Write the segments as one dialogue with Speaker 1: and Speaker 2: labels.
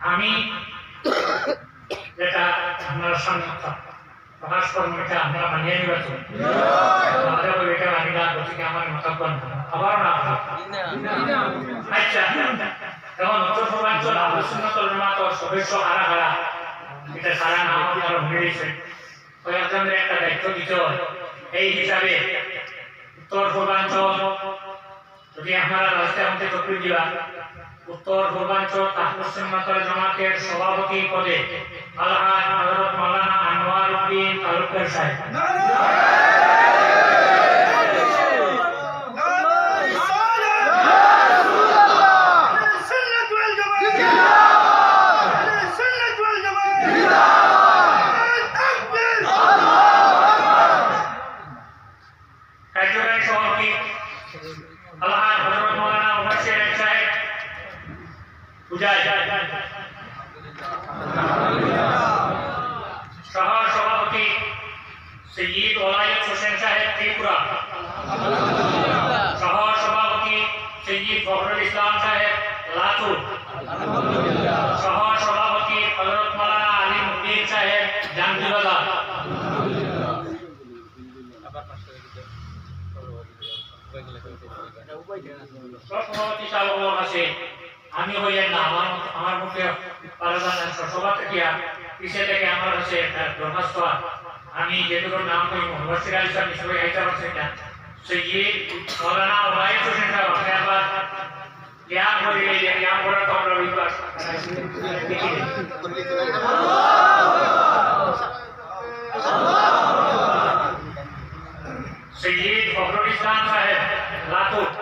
Speaker 1: আমি যেটা আমার মতামত আবার না আচ্ছা একটা দায়িত্ব দিতে এই হিসাবে উত্তর পূর্বাঞ্চল যদি আপনারা রাস্তায় আমাকে তকলিফ দিবা উত্তর, পূর্বাঞ্চল আহলে সুন্নাত ওয়াল জামাতের সভাপতি পদে আলহাজ হযরত মাওলানা আনোয়ার কার্যকারী সভাপতি আলহাজ হযরত মাওলানা মুবাশশির সাহেব পূজায় সহ সভাপতি সৈয়দ ওলায়ত হোসেন সাহেব ত্রিপুরা সহ সভাপতি সৈয়দ ফখরুল ইসলাম সাহেব লাতুর সহ সভাপতি হযরত মাওলানা আলিম উদ্দিন সাহেব জামদিবালা সভাপতি সাহেব আছে। আমি হইয়া না আমার আমার মুখে পারদান সভা থেকে পিছিয়ে থেকে আমার হচ্ছে দরখাস্ত আমি যেটুকু নাম করি মোহাম্মদ সিরাজ ইসলাম হিসেবে আইতে পারছেন না। সৈয়দ মৌলানা ওলাইদ হোসেন সাহেব আপনি আবার জ্ঞান করিলে জ্ঞান করার তো আমরা রবিবার সৈয়দ ফখরুল ইসলাম সাহেব, লাতুর। ওয়াসি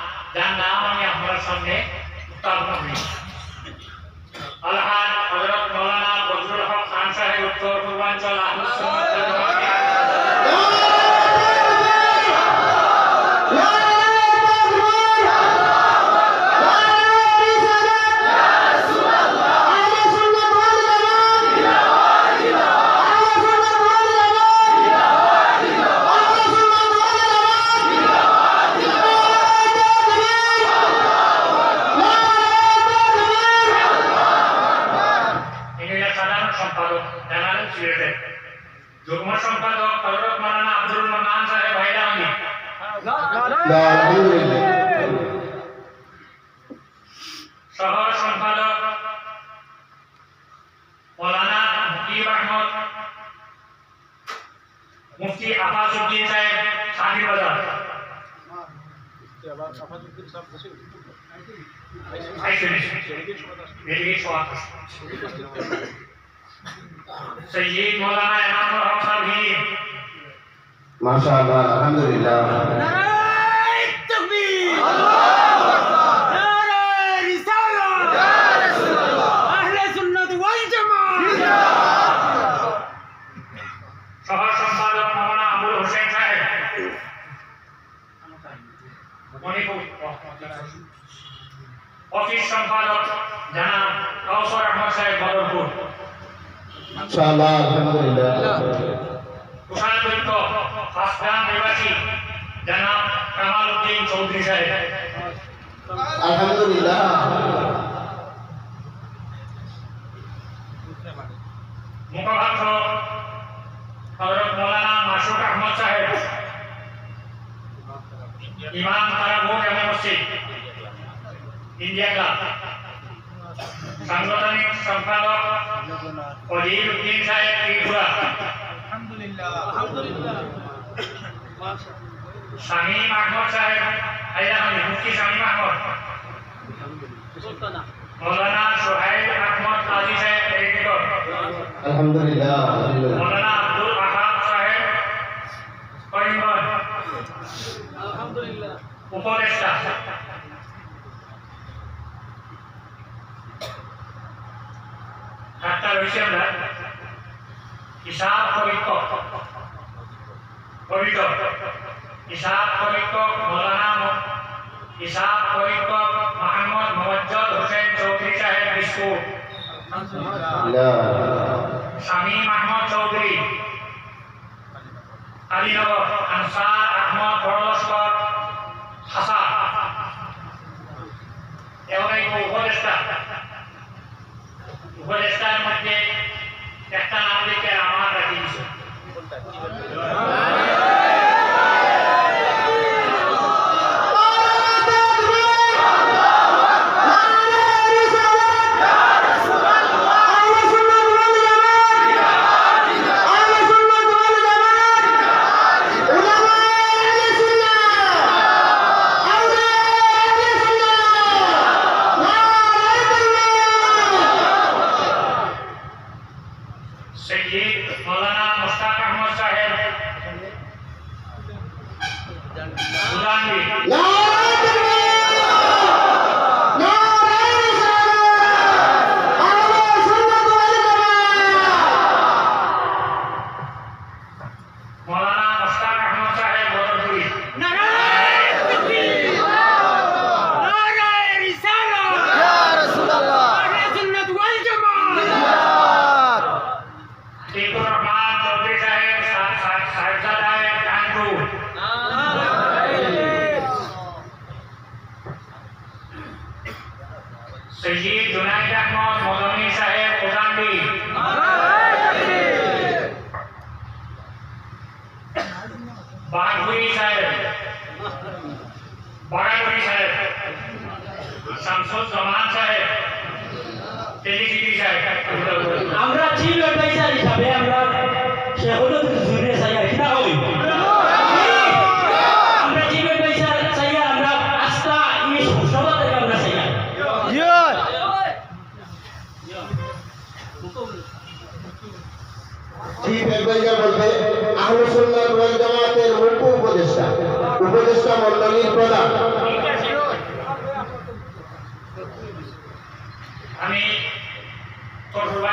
Speaker 1: যার নাম আমি আপনার সামনে উত্থাপন করি আল্লাহ হজরত মৌলানা বজরুল হক খান সাহেব উত্তর পূর্বাঞ্চল আহলুস সুন্নাত ওয়াল জামাতের ইনি হলেন সাধারণ সম্পাদক জানালেন সিলেটের যুগ্ম সম্পাদক হযরত মাওলানা আব্দুল মান্নান সাহেব হাইলাকান্দি সহ সম্পাদক মৌলানা মুকিব আহমদ মুফতি আফাজউদ্দিন সাহেব সাদি বাজার আইসেন এদিকে সওয়াল সৈয়দ মৌলানা এনামুল হক সাহেব
Speaker 2: মাশাআল্লাহ আলহামদুলিল্লাহ।
Speaker 1: সহ সম্পাদক মৌলানা আবুল হোসেন সাহেব। মণিপুর অফিস সম্পাদক জানাব কাউসর আহমদ সাহেব বদরপুর।
Speaker 2: মাশাআল্লাহ আলহামদুলিল্লাহ।
Speaker 1: কুষাণযুক্ত ফাসগ্রাম নিবাসী জানাব কামাল উদ্দিন চৌধুরী সাহেব।
Speaker 2: আলহামদুলিল্লাহ।
Speaker 1: মুখপাত্র হযরত মাওলানা মাসুদ আহমদ সাহেব। ইমাম তারাবুর জামে মসজিদ। India club. সাংগঠনিক সম্পাদক অজির উদ্দিন সাহেব ত্রিপুরা। শামীম আহমদ সাহেব হাইলাকান্দি মুফতি শামীম আহমদ মৌলানা সোহাইল আহমদ কাজী সাহেব
Speaker 2: আলহামদুলিল্লাহ।
Speaker 1: মৌলানা উপদেষ্টা। ডাক্তার হয়েছে আমরা হিসাব পরীক্ষক পরীক্ষক হিসাব পরীক্ষক মৌলানা হিসাব পরীক্ষক মোহাম্মদ মোয়াজ্জদ হোসেন চৌধুরী সাহেব
Speaker 2: বিশু
Speaker 1: শামীম আহমদ চৌধুরী। আলীনগর, আনসার আহমদ বড়লস্কর হাসান এবার এই উপদেষ্টা উপদেষ্টার Now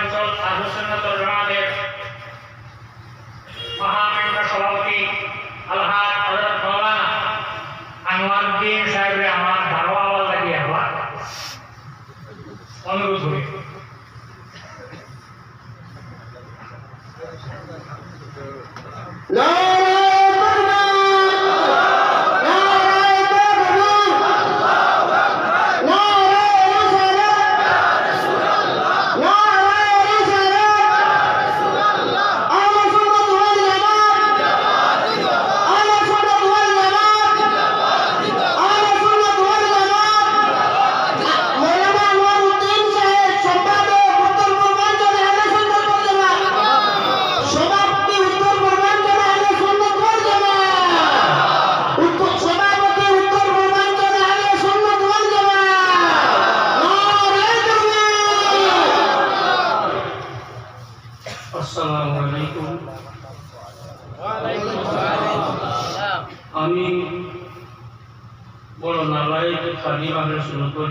Speaker 1: উত্তর পূর্বাঞ্চল আহ্লসুন্নত মহামান্য সভাপতি অনুরোধ করি।
Speaker 2: সভাপতি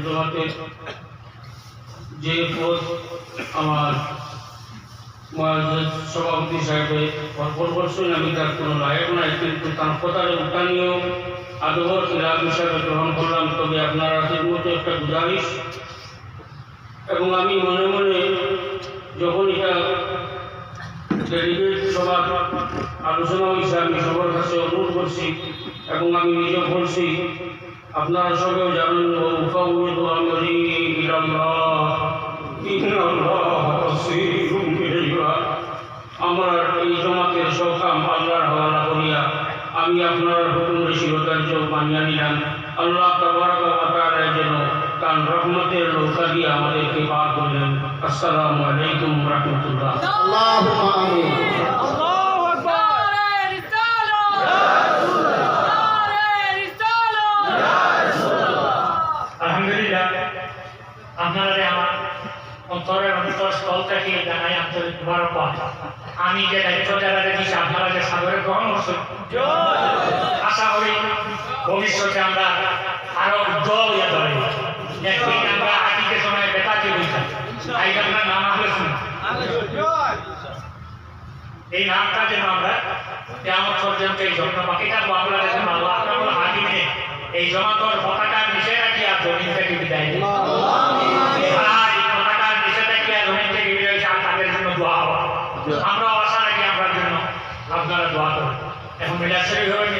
Speaker 3: জামাতের যে পদ আমার সভাপতি সাহেবে অর্পণ করছেন, আমি তার কোনো লায়ক নাই, কিন্তু তার কথার উঠানীয় আদবর খিলাফ হিসাবে গ্রহণ করলাম। তবে আপনারা মতো একটা গুজারিশ এবং আমি মনে মনে যখন এটা ডেলিগেট সভার আলোচনা হয়েছে, আমি সবার কাছে অনুরোধ করছি এবং আমি নিজে বলছি আপনার সঙ্গে জানেন উফাউযু আমরি আমার এই জমাতের সকাম আল্লাহর হওয়ালা করিয়া আমি আপনার হুকুমের শিরতার্য মানিয়া নিলাম। আল্লাহ তাবারাক ওয়া তাআলা যেন তার রহমতের নৌকা দিয়ে আমাদেরকে পার করলেন। আসসালামু আলাইকুম রাহমাতুল্লাহ।
Speaker 1: আপনারা আমার অন্তরের অন্তর স্থল থেকে জানাই আন্তরিক মুবারকবাদ। আমি যে দায়িত্ব যারা দিয়েছি আপনারা যে সাদরে গ্রহণ আশা করি ভবিষ্যতে আমরা আরও উজ্জ্বল ইয়ে ধরে আমরা আকিকে সময় শুনি এই নামটা যেন আমরা কেমন পর্যন্ত এই জন্য বাকিটা বাংলাদেশের আল্লাহ আপনার হাকিমে এই জমাতর পতাকা মিশে রাখি আর জমিন থেকে বিদায় দিন আর এই পতাকার নিচে থেকে আর জমিন থেকে বিদায় দিন, আর তাদের জন্য দোয়া হওয়া আমরাও আশা